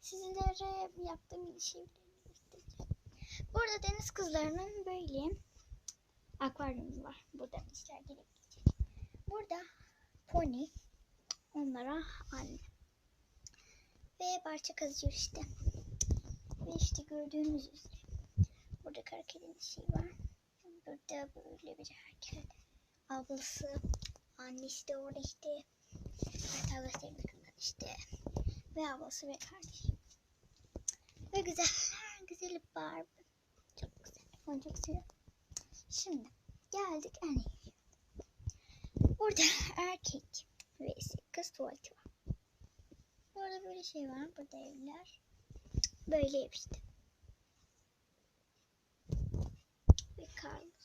sizlere yaptığım şeyleri göstereceğim. Burada deniz kızlarının böyle akvaryumu var. Burada işler gelip. Burada pony onlara anne. Ve bahçe kazıyor işte. Ve işte gördüğünüz üzere. Burada kara kedinin şey var. Burada böyle bir erkek. Ablası, annesi de orada işte. Hatta göstereyim işte. Ve ablası ve kardeşi. Ve güzel. Güzeli Barbie. Çok güzel. Onu çok seviyorum. Şimdi geldik iyi. Burada erkek ve kız tuvaleti var. Burada böyle şey var. Burada evler. Böyle ev işte. Ve karlı.